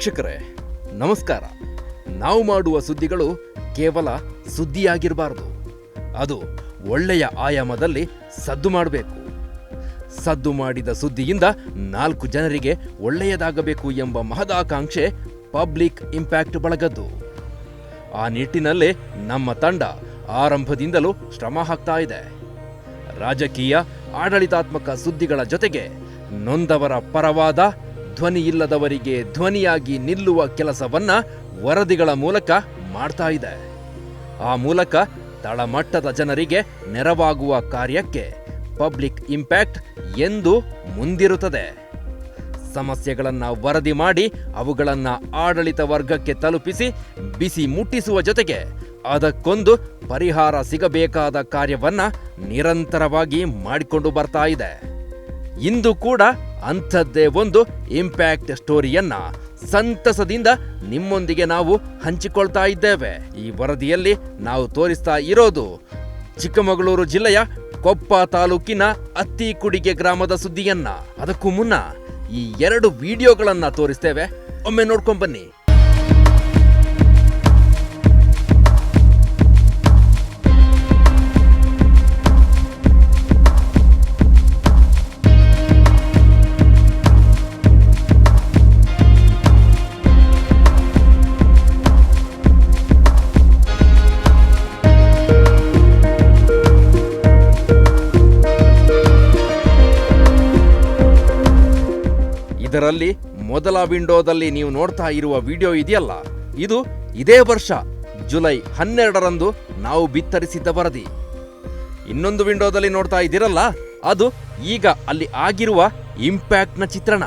ವೀಕ್ಷಕರೇ, ನಮಸ್ಕಾರ. ನಾವು ಮಾಡುವ ಸುದ್ದಿಗಳು ಕೇವಲ ಸುದ್ದಿಯಾಗಿರಬಾರದು. ಅದು ಒಳ್ಳೆಯ ಆಯಾಮದಲ್ಲಿ ಸದ್ದು ಮಾಡಬೇಕು. ಸದ್ದು ಮಾಡಿದ ಸುದ್ದಿಯಿಂದ ನಾಲ್ಕು ಜನರಿಗೆ ಒಳ್ಳೆಯದಾಗಬೇಕು ಎಂಬ ಮಹದಾಕಾಂಕ್ಷೆ ಪಬ್ಲಿಕ್ ಇಂಪ್ಯಾಕ್ಟ್ ಬಳಗದ್ದು. ಆ ನಿಟ್ಟಿನಲ್ಲಿ ನಮ್ಮ ತಂಡ ಆರಂಭದಿಂದಲೂ ಶ್ರಮ ಹಾಕ್ತಾ ಇದೆ. ರಾಜಕೀಯ, ಆಡಳಿತಾತ್ಮಕ ಸುದ್ದಿಗಳ ಜೊತೆಗೆ ನೊಂದವರ ಪರವಾದ ಧ್ವನಿ ಇಲ್ಲದವರಿಗೆ ಧ್ವನಿಯಾಗಿ ನಿಲ್ಲುವ ಕೆಲಸವನ್ನ ವರದಿಗಳ ಮೂಲಕ ಮಾಡ್ತಾ ಇದೆ. ಆ ಮೂಲಕ ತಳಮಟ್ಟದ ಜನರಿಗೆ ನೆರವಾಗುವ ಕಾರ್ಯಕ್ಕೆ ಪಬ್ಲಿಕ್ ಇಂಪ್ಯಾಕ್ಟ್ ಎಂದು ಮುಂದಿರುತ್ತದೆ. ಸಮಸ್ಯೆಗಳನ್ನು ವರದಿ ಮಾಡಿ ಅವುಗಳನ್ನು ಆಡಳಿತ ವರ್ಗಕ್ಕೆ ತಲುಪಿಸಿ ಬಿಸಿ ಮುಟ್ಟಿಸುವ ಜೊತೆಗೆ ಅದಕ್ಕೊಂದು ಪರಿಹಾರ ಸಿಗಬೇಕಾದ ಕಾರ್ಯವನ್ನು ನಿರಂತರವಾಗಿ ಮಾಡಿಕೊಂಡು ಬರ್ತಾ ಇದೆ. ಇಂದು ಕೂಡ ಅಂಥದ್ದೇ ಒಂದು ಇಂಪ್ಯಾಕ್ಟ್ ಸ್ಟೋರಿಯನ್ನ ಸಂತಸದಿಂದ ನಿಮ್ಮೊಂದಿಗೆ ನಾವು ಹಂಚಿಕೊಳ್ತಾ ಇದ್ದೇವೆ. ಈ ವರದಿಯಲ್ಲಿ ನಾವು ತೋರಿಸ್ತಾ ಇರೋದು ಚಿಕ್ಕಮಗಳೂರು ಜಿಲ್ಲೆಯ ಕೊಪ್ಪ ತಾಲೂಕಿನ ಅತ್ತಿಕುಡಿಗೆ ಗ್ರಾಮದ ಸುದ್ದಿಯನ್ನ. ಅದಕ್ಕೂ ಮುನ್ನ ಈ ಎರಡು ವಿಡಿಯೋಗಳನ್ನ ತೋರಿಸ್ತೇವೆ. ಒಮ್ಮೆ ನೋಡ್ಕೊಂಡ್ ಇದರಲ್ಲಿ ಮೊದಲ ವಿಂಡೋದಲ್ಲಿ ನೀವು ನೋಡ್ತಾ ಇರುವ ವಿಡಿಯೋ ಇದೆಯಲ್ಲ? ಇದು ಇದೇ ವರ್ಷ, ಜುಲೈ ಹನ್ನೆರಡರಂದು ನಾವು ಬಿತ್ತರಿಸಿದ್ದ ವರದಿ. ಇನ್ನೊಂದು ವಿಂಡೋದಲ್ಲಿ ನೋಡ್ತಾ ಇದ್ದೀರಲ್ಲ? ಅದು ಈಗ ಅಲ್ಲಿ ಆಗಿರುವ ಇಂಪ್ಯಾಕ್ಟ್ನ ಚಿತ್ರಣ.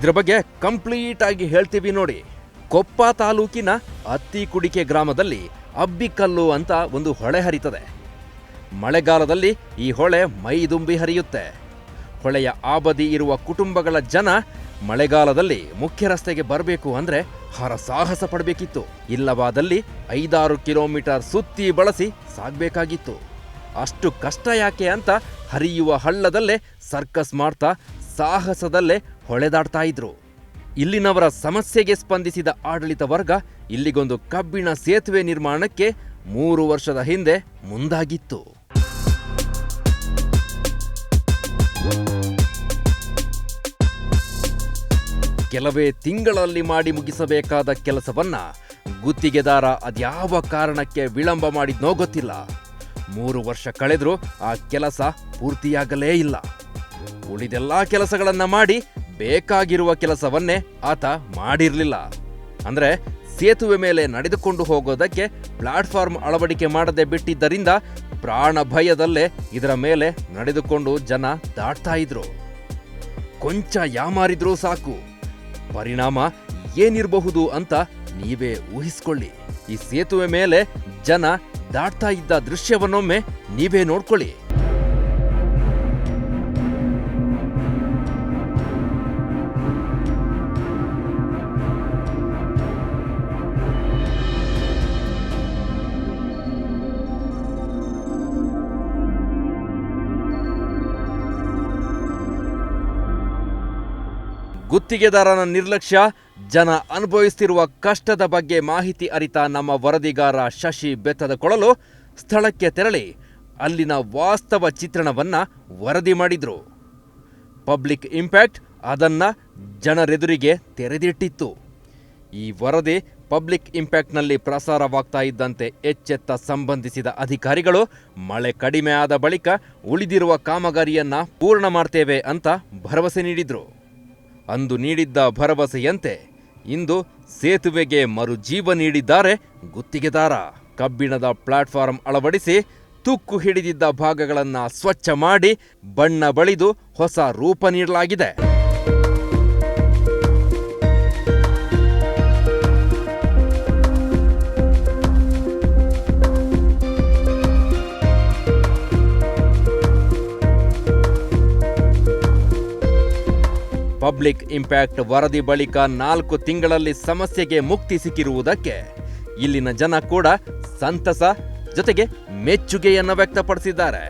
ಇದ್ರ ಬಗ್ಗೆ ಕಂಪ್ಲೀಟ್ ಆಗಿ ಹೇಳ್ತೀವಿ ನೋಡಿ. ಕೊಪ್ಪ ತಾಲೂಕಿನ ಅತ್ತಿಕುಡಿಕೆ ಗ್ರಾಮದಲ್ಲಿ ಅಬ್ಬಿಕಲ್ಲು ಅಂತ ಒಂದು ಹೊಳೆ ಹರಿತದೆ. ಮಳೆಗಾಲದಲ್ಲಿ ಈ ಹೊಳೆ ಮೈದುಂಬಿ ಹರಿಯುತ್ತೆ. ಹೊಳೆಯ ಆಬದಿ ಇರುವ ಕುಟುಂಬಗಳ ಜನ ಮಳೆಗಾಲದಲ್ಲಿ ಮುಖ್ಯ ರಸ್ತೆಗೆ ಬರಬೇಕು ಅಂದ್ರೆ ಹರಸಾಹಸ ಪಡಬೇಕಿತ್ತು. ಇಲ್ಲವಾದಲ್ಲಿ ಐದಾರು ಕಿಲೋಮೀಟರ್ ಸುತ್ತಿ ಬಳಸಿ ಸಾಗಬೇಕಾಗಿತ್ತು. ಅಷ್ಟು ಕಷ್ಟ ಯಾಕೆ ಅಂತ ಹರಿಯುವ ಹಳ್ಳದಲ್ಲೇ ಸರ್ಕಸ್ ಮಾಡ್ತಾ ಸಾಹಸದಲ್ಲೇ ಹೊಳೆದಾಡ್ತಾ ಇದ್ರು. ಇಲ್ಲಿನವರ ಸಮಸ್ಯೆಗೆ ಸ್ಪಂದಿಸಿದ ಆಡಳಿತ ವರ್ಗ ಇಲ್ಲಿಗೊಂದು ಕಬ್ಬಿಣ ಸೇತುವೆ ನಿರ್ಮಾಣಕ್ಕೆ ಮೂರು ವರ್ಷದ ಹಿಂದೆ ಮುಂದಾಗಿತ್ತು. ಕೆಲವೇ ತಿಂಗಳಲ್ಲಿ ಮಾಡಿ ಮುಗಿಸಬೇಕಾದ ಕೆಲಸವನ್ನ ಗುತ್ತಿಗೆದಾರ ಅದ್ಯಾವ ಕಾರಣಕ್ಕೆ ವಿಳಂಬ ಮಾಡಿದ್ನೋ ಗೊತ್ತಿಲ್ಲ. ಮೂರು ವರ್ಷ ಕಳೆದರೂ ಆ ಕೆಲಸ ಪೂರ್ತಿಯಾಗಲೇ ಇಲ್ಲ. ಉಳಿದೆಲ್ಲಾ ಕೆಲಸಗಳನ್ನ ಮಾಡಿ ಬೇಕಾಗಿರುವ ಕೆಲಸವನ್ನೇ ಆತ ಮಾಡಿರಲಿಲ್ಲ. ಅಂದ್ರೆ ಸೇತುವೆ ಮೇಲೆ ನಡೆದುಕೊಂಡು ಹೋಗೋದಕ್ಕೆ ಪ್ಲಾಟ್ಫಾರ್ಮ್ ಅಳವಡಿಕೆ ಮಾಡದೆ ಬಿಟ್ಟಿದ್ದರಿಂದ ಪ್ರಾಣ ಭಯದಲ್ಲೇ ಇದರ ಮೇಲೆ ನಡೆದುಕೊಂಡು ಜನ ದಾಟ್ತಾ ಇದ್ರು. ಕೊಂಚ ಯಾಮಾರಿದ್ರೂ ಸಾಕು. ಪರಿಣಾಮ ಏನಿರಬಹುದು ಅಂತ ನೀವೇ ಊಹಿಸ್ಕೊಳ್ಳಿ. ಈ ಸೇತುವೆ ಮೇಲೆ ಜನ ದಾಟ್ತಾ ಇದ್ದ ದೃಶ್ಯವನ್ನೊಮ್ಮೆ ನೀವೇ ನೋಡ್ಕೊಳ್ಳಿ. ಗುತ್ತಿಗೆದಾರನ ನಿರ್ಲಕ್ಷ್ಯ, ಜನ ಅನುಭವಿಸುತ್ತಿರುವ ಕಷ್ಟದ ಬಗ್ಗೆ ಮಾಹಿತಿ ಅರಿತ ನಮ್ಮ ವರದಿಗಾರ ಶಶಿ ಬೆತ್ತದ ಕೊಳಲು ಸ್ಥಳಕ್ಕೆ ತೆರಳಿ ಅಲ್ಲಿನ ವಾಸ್ತವ ಚಿತ್ರಣವನ್ನ ವರದಿ ಮಾಡಿದ್ರು. ಪಬ್ಲಿಕ್ ಇಂಪ್ಯಾಕ್ಟ್ ಅದನ್ನ ಜನರೆದುರಿಗೆ ತೆರೆದಿಟ್ಟಿತ್ತು. ಈ ವರದಿ ಪಬ್ಲಿಕ್ ಇಂಪ್ಯಾಕ್ಟ್ನಲ್ಲಿ ಪ್ರಸಾರವಾಗ್ತಾ ಇದ್ದಂತೆ ಎಚ್ಚೆತ್ತ ಸಂಬಂಧಿಸಿದ ಅಧಿಕಾರಿಗಳು ಮಳೆ ಕಡಿಮೆ ಆದ ಬಳಿಕ ಉಳಿದಿರುವ ಕಾಮಗಾರಿಯನ್ನ ಪೂರ್ಣ ಮಾಡ್ತೇವೆ ಅಂತ ಭರವಸೆ ನೀಡಿದ್ರು. ಅಂದು ನೀಡಿದ್ದ ಭರವಸೆಯಂತೆ ಇಂದು ಸೇತುವೆಗೆ ಮರುಜೀವ ನೀಡಿದ್ದಾರೆ ಗುತ್ತಿಗೆದಾರ. ಕಬ್ಬಿಣದ ಪ್ಲಾಟ್ಫಾರ್ಮ್ ಅಳವಡಿಸಿ ತುಕ್ಕು ಹಿಡಿದಿದ್ದ ಭಾಗಗಳನ್ನು ಸ್ವಚ್ಛ ಮಾಡಿ ಬಣ್ಣ ಬಳಿದು ಹೊಸ ರೂಪ ನೀಡಲಾಗಿದೆ. ಪಬ್ಲಿಕ್ ಇಂಪ್ಯಾಕ್ಟ್ ವರದಿ ಬಳಿಕ ನಾಲ್ಕು ತಿಂಗಳಲ್ಲಿ ಸಮಸ್ಯೆಗೆ ಮುಕ್ತಿ ಸಿಕ್ಕಿರುವುದಕ್ಕೆ ಇಲ್ಲಿನ ಜನ ಕೂಡ ಸಂತಸ ಜೊತೆಗೆ ಮೆಚ್ಚುಗೆಯನ್ನು ವ್ಯಕ್ತಪಡಿಸಿದ್ದಾರೆ.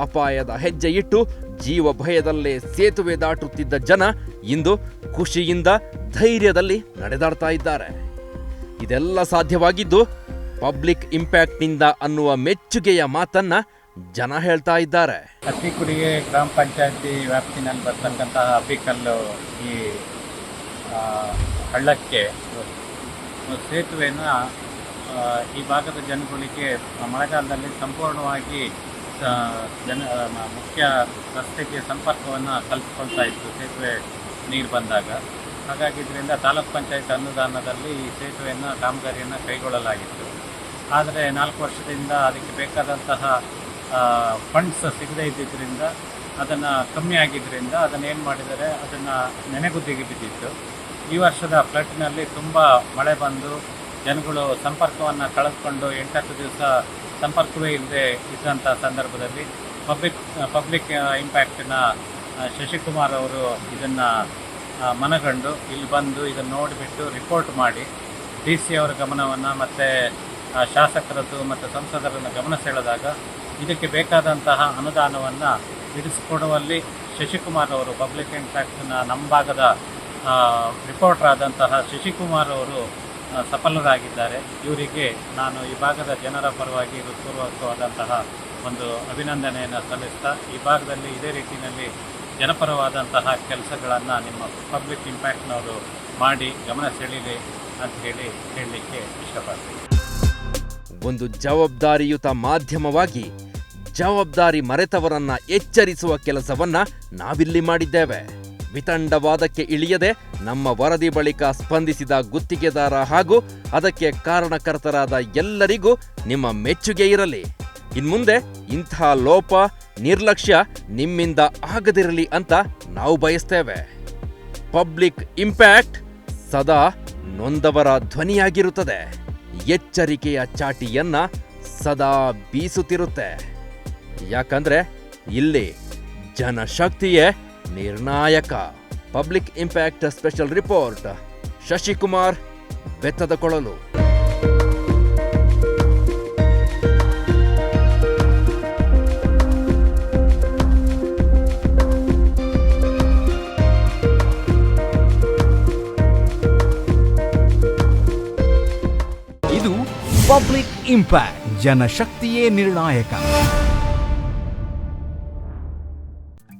ಅಪಾಯದ ಹೆಜ್ಜೆ ಇಟ್ಟು ಜೀವ ಭಯದಲ್ಲೇ ಸೇತುವೆ ದಾಟುತ್ತಿದ್ದ ಜನ ಇಂದು ಖುಷಿಯಿಂದ ಧೈರ್ಯದಲ್ಲಿ ನಡೆದಾಡ್ತಾ ಇದ್ದಾರೆ. ಇದೆಲ್ಲ ಸಾಧ್ಯವಾಗಿದ್ದು ಪಬ್ಲಿಕ್ ಇಂಪ್ಯಾಕ್ಟ್ನಿಂದ ಅನ್ನುವ ಮೆಚ್ಚುಗೆಯ ಮಾತನ್ನ ಜನ ಹೇಳ್ತಾ ಇದ್ದಾರೆ. ಅತ್ತಿಕುಡಿಗೆ ಗ್ರಾಮ ಪಂಚಾಯತಿ ವ್ಯಾಪ್ತಿನಲ್ಲಿ ಬರ್ತಕ್ಕಂತಹ ಅಬ್ಬಿಕಲ್ಲು ಈ ಹಳ್ಳಕ್ಕೆ ಸೇತುವೆಯನ್ನು ಈ ಭಾಗದ ಜನಗಳಿಗೆ ಮಳೆಗಾಲದಲ್ಲಿ ಸಂಪೂರ್ಣವಾಗಿ ಜನ ಮುಖ್ಯ ರಸ್ತೆಗೆ ಸಂಪರ್ಕವನ್ನು ಕಲ್ಪಿಸ್ಕೊಳ್ತಾ ಇತ್ತು, ಸೇತುವೆ ನೀರು ಬಂದಾಗ. ಹಾಗಾಗಿ ಇದರಿಂದ ತಾಲೂಕ್ ಪಂಚಾಯತ್ ಅನುದಾನದಲ್ಲಿ ಈ ಸೇತುವೆಯನ್ನು, ಕಾಮಗಾರಿಯನ್ನು ಕೈಗೊಳ್ಳಲಾಗಿತ್ತು. ಆದರೆ ನಾಲ್ಕು ವರ್ಷದಿಂದ ಅದಕ್ಕೆ ಬೇಕಾದಂತಹ ಫಂಡ್ಸ್ ಸಿಗದೇ ಇದ್ದಿದ್ದರಿಂದ ಅದನ್ನು ಕಮ್ಮಿ ಆಗಿದ್ದರಿಂದ ಅದನ್ನು ಏನು ಮಾಡಿದರೆ ಅದನ್ನು ನೆನೆಗುದ್ದಿಗೆ ಬಿದ್ದಿತ್ತು ಈ ವರ್ಷದ ಫ್ಲಡ್ನಲ್ಲಿ ತುಂಬ ಮಳೆ ಬಂದು, ಜನಗಳು ಸಂಪರ್ಕವನ್ನು ಕಳೆದುಕೊಂಡು ಎಂಟತ್ತು ದಿವಸ ಸಂಪರ್ಕವೇ ಇಲ್ಲದೆ ಇದ್ದಂಥ ಸಂದರ್ಭದಲ್ಲಿ ಪಬ್ಲಿಕ್ ಪಬ್ಲಿಕ್ ಇಂಪ್ಯಾಕ್ಟಿನ ಶಶಿಕುಮಾರ್ ಅವರು ಇದನ್ನು ಮನಗಂಡು ಇಲ್ಲಿ ಬಂದು ಇದನ್ನು ನೋಡಿಬಿಟ್ಟು ರಿಪೋರ್ಟ್ ಮಾಡಿ ಡಿ ಸಿ ಅವರ ಗಮನವನ್ನು ಮತ್ತು ಶಾಸಕರದ್ದು ಮತ್ತು ಸಂಸದರನ್ನು ಗಮನ ಸೆಳೆದಾಗ ಇದಕ್ಕೆ ಬೇಕಾದಂತಹ ಅನುದಾನವನ್ನು ಬಿಡಿಸಿಕೊಡುವಲ್ಲಿ ಶಶಿಕುಮಾರ್ ಅವರು, ಪಬ್ಲಿಕ್ ಇಂಪ್ಯಾಕ್ಟ್ನ ನಮ್ಮ ಭಾಗದ ರಿಪೋರ್ಟರ್ ಆದಂತಹ ಶಶಿಕುಮಾರ್ ಅವರು ಸಫಲರಾಗಿದ್ದಾರೆ. ಇವರಿಗೆ ನಾನು ಈ ಭಾಗದ ಜನರ ಪರವಾಗಿ ಹೃತ್ಪೂರ್ವಕವಾದಂತಹ ಒಂದು ಅಭಿನಂದನೆಯನ್ನು ಸಲ್ಲಿಸ್ತಾ, ಈ ಭಾಗದಲ್ಲಿ ಇದೇ ರೀತಿಯಲ್ಲಿ ಜನಪರವಾದಂತಹ ಕೆಲಸಗಳನ್ನು ನಿಮ್ಮ ಪಬ್ಲಿಕ್ ಇಂಪ್ಯಾಕ್ಟ್ನವರು ಮಾಡಿ ಗಮನ ಸೆಳೀಲಿ ಅಂತ ಹೇಳಿ ಹೇಳಲಿಕ್ಕೆ ಇಷ್ಟಪಡ್ತೀನಿ. ಒಂದು ಜವಾಬ್ದಾರಿಯುತ ಮಾಧ್ಯಮವಾಗಿ ಜವಾಬ್ದಾರಿ ಮರೆತವರನ್ನ ಎಚ್ಚರಿಸುವ ಕೆಲಸವನ್ನ ನಾವಿಲ್ಲಿ ಮಾಡಿದ್ದೇವೆ. ವಿತಂಡವಾದಕ್ಕೆ ಇಳಿಯದೆ ನಮ್ಮ ವರದಿ ಬಳಿಕ ಸ್ಪಂದಿಸಿದ ಗುತ್ತಿಗೆದಾರ ಹಾಗೂ ಅದಕ್ಕೆ ಕಾರಣಕರ್ತರಾದ ಎಲ್ಲರಿಗೂ ನಿಮ್ಮ ಮೆಚ್ಚುಗೆ ಇರಲಿ. ಇನ್ಮುಂದೆ ಇಂಥ ಲೋಪ, ನಿರ್ಲಕ್ಷ್ಯ ನಿಮ್ಮಿಂದ ಆಗದಿರಲಿ ಅಂತ ನಾವು ಬಯಸ್ತೇವೆ. ಪಬ್ಲಿಕ್ ಇಂಪ್ಯಾಕ್ಟ್ ಸದಾ ನೊಂದವರ ಧ್ವನಿಯಾಗಿರುತ್ತದೆ. ಎಚ್ಚರಿಕೆಯ ಚಾಟಿಯನ್ನ ಸದಾ ಬೀಸುತ್ತಿರುತ್ತೆ. ಯಾಕಂದ್ರೆ ಇಲ್ಲಿ ಜನಶಕ್ತಿಯೇ ನಿರ್ಣಾಯಕ. Public impact special report Shashikumar ಬೆತ್ತದ ಕೊಳಲು ಇದು ಪಬ್ಲಿಕ್ ಇಂಪ್ಯಾಕ್ಟ್ ಜನಶಕ್ತಿಯೇ ನಿರ್ಣಾಯಕ.